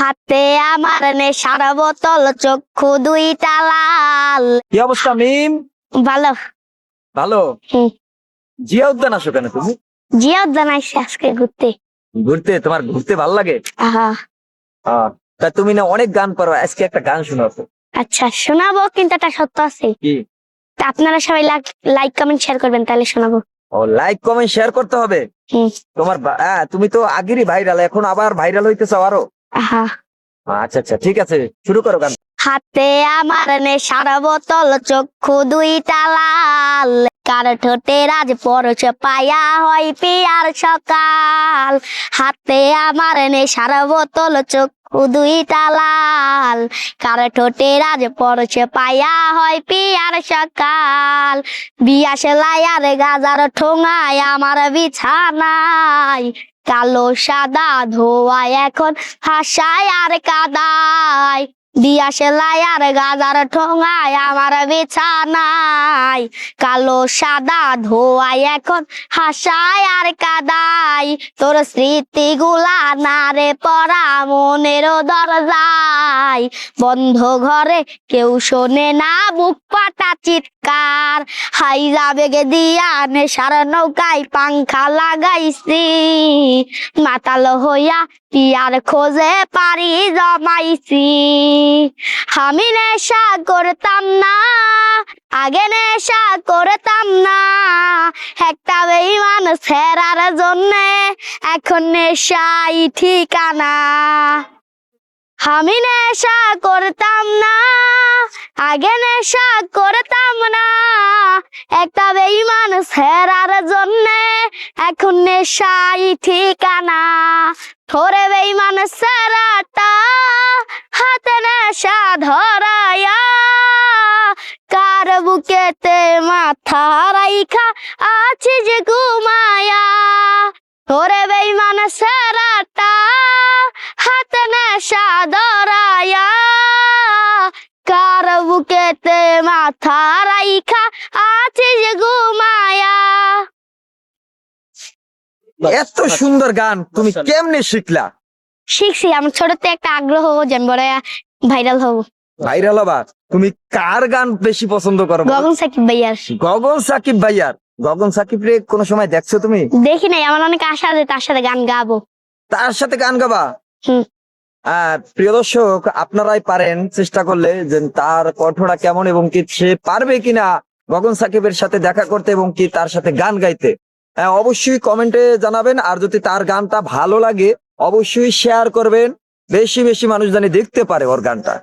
হাতে আমার নেশার বোতল চক্ষু কি অবস্থা মিম? ভালো। ভালো? জিয়া উদ্যান আসো কেন তুমি? জিয়া উদ্যান আজকে ঘুরতে। ঘুরতে? তোমার ঘুরতে ভালো লাগে? তা তুমি না অনেক গান পারো আজকে একটা গান শোনাতো আচ্ছা শোনাবো কিন্তু একটা সত্য আছে। তা আপনারা সবাই লাইক কমেন্ট শেয়ার করবেন তাহলে শোনাবো। ও লাইক কমেন্ট শেয়ার করতে হবে? তোমার তুমি তো আগেরই ভাইরাল এখন আবার ভাইরাল হইতে চাও আরও। আহা। আচ্ছা আচ্ছা ঠিক আছে শুরু করো গান। হাতে আমার নেশার বোতল চক্ষু দুইটা লাল। কার ঠোঁটে রাজ পরশ পায়া হয় পিয়ার সকাল। হাতে আমার নেশার বোতল চক্ষু দুইটা লাল। কার ঠোঁটে রাজ পরশ পায়া হয় পিয়ার সকাল। বিয়া সেলাইয়ার গাজার ঠোঙায় আমার বিছানায়। কালো সাদা ধোয়ায় এখন হাসায় আর কাদায়। দিয়া সেলাই আর গাজার ঠোঙায় আমার বিছানায়। কালো সাদা ধোয়ায় এখন হাসায় আর কাদাই তোর স্মৃতিগুলা নারে পড়া মনের দরজায়। বন্ধ ঘরে কেউ শোনে না, বুক পাটা চিৎকার। হাই যাবে গে দিয়া নেশার নৌকায় পাংখা লাগাইছি। মাতাল হইয়া পিয়ার খোঁজে পারি জমাইছি। আমি নেশা করতাম না, আগে নেশা করতাম না। একটা বেইমান ছেড়ার জন্যে এখন নেশাই ঠিকানা। আমি নেশা করতাম না, আগে নেশা করতাম না। একটা বেইমান ছেড়ার জন্যে এখন নেশাই ঠিকানা। থরে বেইমান সেরাটা ধরায়া, কার বুকেতে মাথা রাইখা আছে যে ঘুমায়া? থরে বেইমান সেরাটা হাতে নেশা ধরায়া, কার বুকেতে মাথা রাইখা আছে যে ঘুমায়া? এত সুন্দর গান, তুমি কেমনে শিখলা? শিখছি। আমার ছোটতে একটা আগ্রহ যেন বড় ভাইরাল হব। ভাইরাল হবা? তুমি কার গান বেশি পছন্দ করো গগন সাকিব ভাইয়ার। গগন সাকিব ভাইয়ার। গগন সাকিব রে কোনো সময় দেখছ তুমি? দেখি নাই আমার অনেক আশা আছে তার সাথে গান গাবো। তার সাথে গান গাবা। আহ, প্রিয় দর্শক আপনারাই পারেন চেষ্টা করলে যে তার কণ্ঠটা কেমন এবং কি সে পারবে কিনা গগন সাকিবের সাথে দেখা করতে এবং কি তার সাথে গান গাইতে। আহ, অবশ্যই কমেন্টে জানাবেন আর যদি তার গানটা ভালো লাগে অবশ্যই শেয়ার করবেন। বেশি বেশি মানুষ জানি দেখতে পারে ওর গানটা।